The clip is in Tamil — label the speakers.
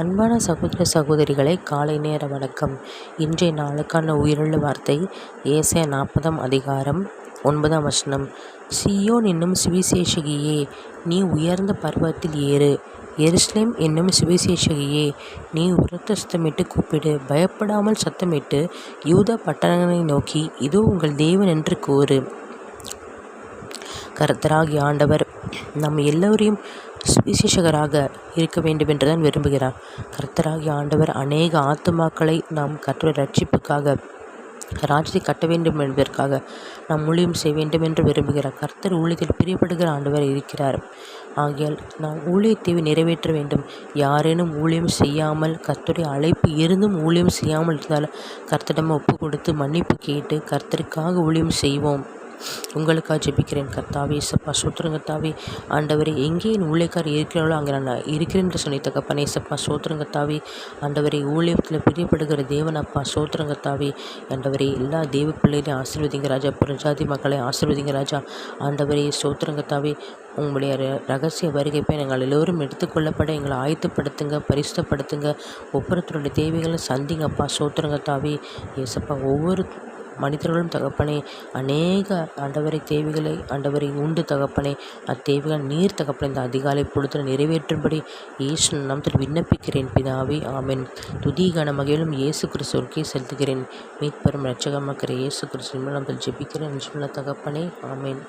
Speaker 1: அன்பான சகோதர சகோதரிகளை காலை நேர வணக்கம். இன்றைய நாளுக்கான உயிருள்ள வார்த்தை ஏசிய நாற்பதாம் அதிகாரம் ஒன்பதாம் வசனம். சியோன் என்னும் சுவிசேஷகியே நீ உயர்ந்த பர்வத்தில் ஏறு. எருஸ்லேம் என்னும் சுவிசேஷகியே நீ உரத்த சத்தமிட்டு கூப்பிடு. பயப்படாமல் சத்தமிட்டு யூத பட்டணங்களை நோக்கி இதோ உங்கள் தேவன் என்று கூறு. கர்த்தராகி ஆண்டவர் நம் எல்லோரையும் சுவிசேஷகராக இருக்க வேண்டும் என்றுதான் விரும்புகிறார். கர்த்தராகிய ஆண்டவர் அநேக ஆத்துமாக்களை நாம் கர்த்தருடைய ரட்சிப்புக்காக ராஜ்யத்தை கட்ட வேண்டும் என்பதற்காக நாம் ஊழியம் செய்ய வேண்டும் என்று விரும்புகிறார். கர்த்தர் ஊழியத்தில் பிரியப்படுகிற ஆண்டவர் இருக்கிறார். ஆகையால் நாம் ஊழியத்தை நிறைவேற்ற வேண்டும். யாரேனும் ஊழியம் செய்யாமல் கர்த்தருடைய அழைப்பு இருந்தும் ஊழியம் செய்யாமல் இருந்தால் கர்த்தரிடம் ஒப்பு கொடுத்து மன்னிப்பு கேட்டு கர்த்தருக்காக ஊழியம் செய்வோம். உங்களுக்காக ஜெபிக்கிறேன் கர்த்தாவே சப்பா சோத்திரம் கர்த்தாவே. ஆண்டவரே எங்கே என் ஊழியக்கார் இருக்கிறாளோ அங்கே நான் இருக்கிறேன் என்று சொன்ன தகப்பனே சப்பா சோத்திரம் கர்த்தாவே. ஆண்டவரே ஊழியத்தில் பிரியப்படுகிற தேவன் அப்பா சோத்திரம் கர்த்தாவே. ஆண்டவரே எல்லா தேவ பிள்ளைகளையும் ஆசீர்வதிங்க ராஜா பிரஜாதி மக்களை ஆசீர்வதிங்க ராஜா. ஆண்டவரே சோத்திரம் கர்த்தாவே. உங்களுடைய ரகசிய வருகைப்பை நாங்கள் எல்லோரும் எடுத்துக்கொள்ளப்பட எங்களை ஆயத்தப்படுத்துங்க பரிசுத்தப்படுத்துங்க. ஒவ்வொருத்தருடைய தேவைகளும் சந்திங்கப்பா சோத்திரம் கர்த்தாவே. ஏசப்பா ஒவ்வொரு மனிதர்களும் தகப்பனே அநேக ஆண்டவரை தேவைகளை ஆண்டவரை உண்டு தகப்பனே அத்தேவைகள் நீர் தகப்பனே இந்த அதிகாலை பொழுது நிறைவேற்றும்படி இயேசு நாமத்தில் விண்ணப்பிக்கிறேன் பிதாவே ஆமென். துதி கன மகிழும் இயேசு கிறிஸ்துவுக்கே செலுத்துகிறேன். மீட்பெரும் ரட்சகமாக்கிற இயேசு கிறிஸ்துவின் நாமத்தில் ஜெபிக்கிறேன். நிஜமுள்ள தகப்பனே ஆமேன்.